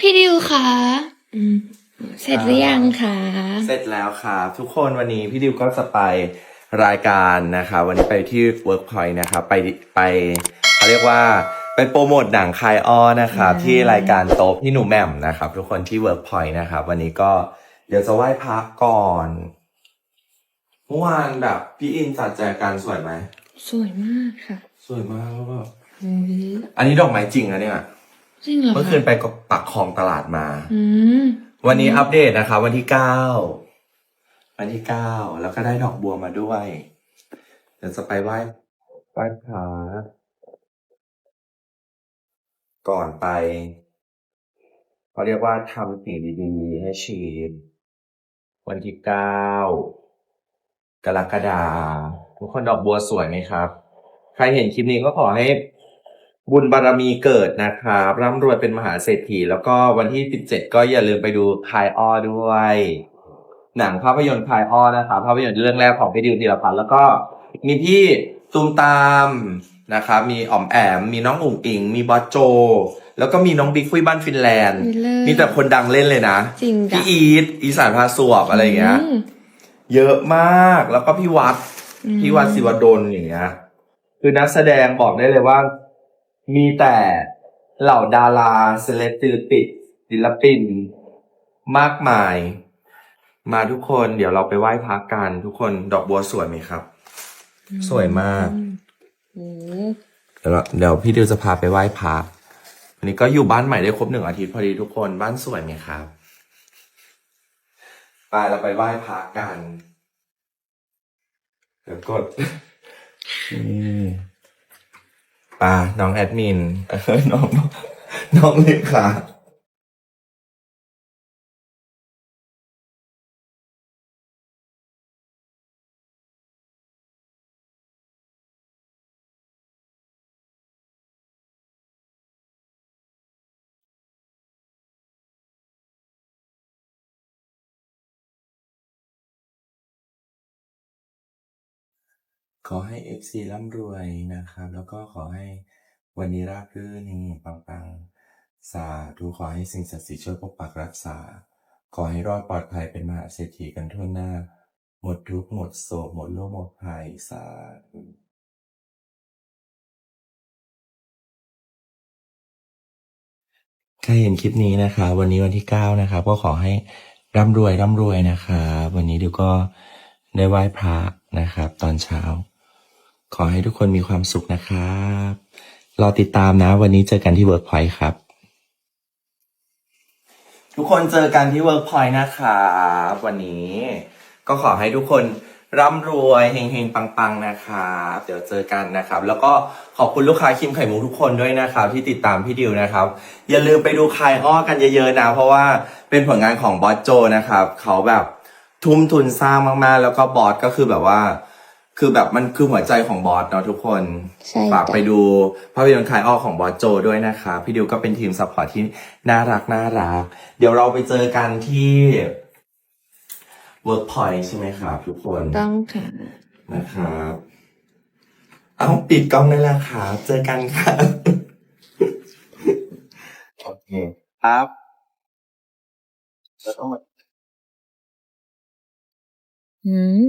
พี่ดิวคะอืมเสร็จหรือยังคะเสร็จแล้วครับทุกคนวันนี้พี่ดิวก็จะไปรายการนะคะ วันนี้ไปที่ Workpoint นะครับไปไปเขาเรียกว่าไปโปรโมทหนังคายอ้อนะครับ ที่รายการโต๊ะพี่หนูแหม่มนะครับ ทุกคนที่ Workpoint นะครับวันนี้ก็เดี๋ยวจะไหว้พระก่อนเมื่อวานแบบพี่อินจัดแจกันสวยไหมสวยมากค่ะ สวยมากแล้วก็อืมอันนี้ดอกไม้จริงนะเนี่ย จริงเหรอคะเมื่อคืนไปปักคลองตลาดมา อืมวันนี้อัปเดตนะคะ วันที่เก้าวันที่เก้าแล้วก็ได้ดอกบัวมาด้วยเดี๋ยวจะไปไหว้ไหว้พระก่อนไปเขาเรียกว่าทำสิ่งดีๆให้ชีพวันที่เก้ากรกฎาทุกคนดอกบัวสวยไหมครับ ใครเห็นคลิปนี้ก็ขอให้ บุญบารมีเกิดนะครับร่ำรวยเป็นมหาเศรษฐี แล้วก็วันที่ 17 ก็อย่าลืมไปดูคายอ้อด้วย หนังภาพยนตร์คายอ้อนะครับภาพยนตร์เรื่องแรกของพี่ดิวธีรพัฒน์แล้วก็มีพี่ตูมตามนะครับมีอ๋อมแอม มีน้องอุ๋งอิง มีบอสโจ แล้วก็มีน้องบิ๊กฟุยบ้านฟินแลนด์ มีเลิศมีแต่คนดังเล่นเลยนะจริงจ้ะพี่อีทอีสานพาสวบอะไรอย่างเงี้ยมเยอะมากแล้วก็พี่วัดอืมพี่วัดศิวดลอย่างเงี้ยคือนักแสดงบอกได้เลยว่า มีแต่เหล่าดาราเซเลบริตี้ศิลปิน มากมาย มาทุกคนเดี๋ยวเราไปไหว้พระกันทุกคนดอกบัวสวยไหมครับ สวยมากโอ้เดี๋ยวเราเดี๋ยวพี่ดิวจะพาไปไหว้พระวันนี้ก็อยู่บ้านใหม่ได้ครบหนึ่งอาทิตย์พอดีทุกคนบ้านสวยไหมครับไปเราไปไหว้พระกันเดี๋ยวกด นี่ ป่าน้องแอดมินเอ้ยน้องน้องน้องเลขา ขอให้เอฟซีร่ำรวยนะครับ แล้วก็ขอให้วันนี้ราบรื่นเฮงปังๆ สาธุขอให้สิ่งศักดิ์สิทธิ์ช่วยปกปักรักษา ขอให้รอดปลอดภัยเป็นมหาเศรษฐีกันทั่วหน้า หมดทุกข์หมดโศกหมดโรคหมดภัยสาธุใครเห็นคลิปนี้นะคะ วันนี้วันที่เก้านะครับก็ขอให้ร่ำรวยร่ำรวยนะครับวันนี้ดี๋ยวก็ได้ไหว้พระนะครับ ตอนเช้า ขอให้ทุกคนมีความสุขนะครับ รอติดตามนะ วันนี้เจอกันที่ Workpoint ครับ ทุกคนเจอกันที่ Workpoint นะครับวันนี้ ก็ขอให้ทุกคนร่ำรวยเฮงๆ ปังๆ นะครับเดี๋ยวเจอกันนะครับ แล้วก็ขอบคุณลูกค้าคิมไข่มุกทุกคนด้วยนะครับ ที่ติดตามพี่ดิวนะครับ อย่าลืมไปดูคายอ้อกันเยอะๆนะ เพราะว่าเป็นผลงานของบอสโจนะครับ เขาแบบทุ่มทุนสร้างมากๆ แล้วก็บอสก็คือแบบว่า คือแบบมันคือหัวใจของบอสเนาะทุกคนใช่ฝากจ้ะไปดูภาพยนตร์คายอ้อของบอสโจด้วยนะคะ พี่ดิวก็เป็นทีมซัพพอร์ตที่น่ารักน่ารัก เดี๋ยวเราไปเจอกันที่ Workpoint ใช่ไหมครับทุกคน ต้องค่ะ นะครับ เอาปิดกล้องได้แล้วครับเจอกันครับ โอเค ครับแล้วต้องมาอืม